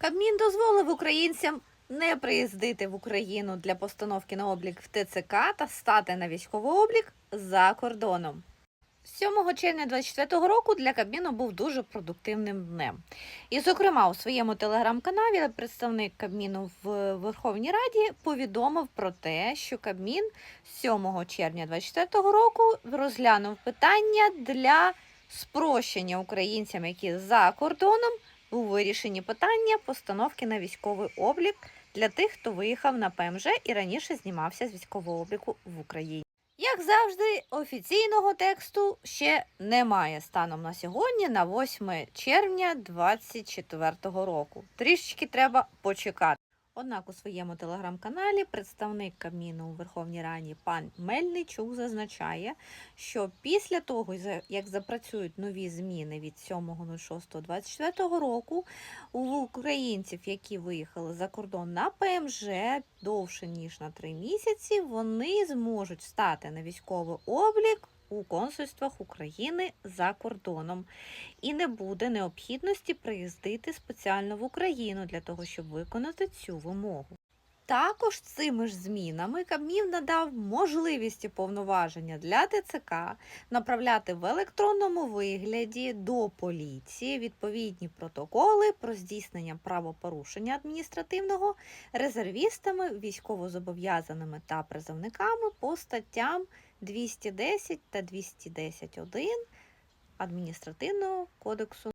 Кабмін дозволив українцям не приїздити в Україну для постановки на облік в ТЦК та стати на військовий облік за кордоном. 7 червня 2024 року для Кабміну був дуже продуктивним днем. І, зокрема, у своєму телеграм-каналі представник Кабміну в Верховній Раді повідомив про те, що Кабмін 7 червня 2024 року розглянув питання для спрощення українцям, які за кордоном, у вирішенні питання постановки на військовий облік для тих, хто виїхав на ПМЖ і раніше знімався з військового обліку в Україні. Як завжди, офіційного тексту ще немає станом на сьогодні, на 8 червня 2024 року. Трішечки треба почекати. Однак у своєму телеграм-каналі представник Кабміну у Верховній Раді пан Мельничук зазначає, що після того, як запрацюють нові зміни від 7.06.24 року, у українців, які виїхали за кордон на ПМЖ довше ніж на три місяці, вони зможуть стати на військовий облік у консульствах України за кордоном, і не буде необхідності приїздити спеціально в Україну для того, щоб виконати цю вимогу. Також цими ж змінами Кабмін надав можливість повноваження для ТЦК направляти в електронному вигляді до поліції відповідні протоколи про здійснення правопорушення адміністративного резервістами, військовозобов'язаними та призовниками по статтям 210 та 210.1 адміністративного кодексу.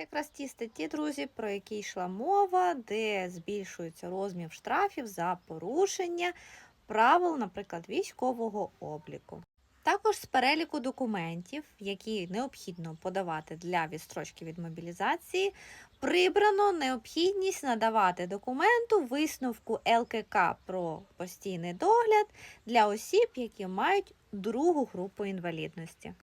Якраз ті статті, друзі, про які йшла мова, де збільшується розмір штрафів за порушення правил, наприклад, військового обліку. Також з переліку документів, які необхідно подавати для відстрочки від мобілізації, прибрано необхідність надавати документу висновку ЛКК про постійний догляд для осіб, які мають другу групу інвалідності.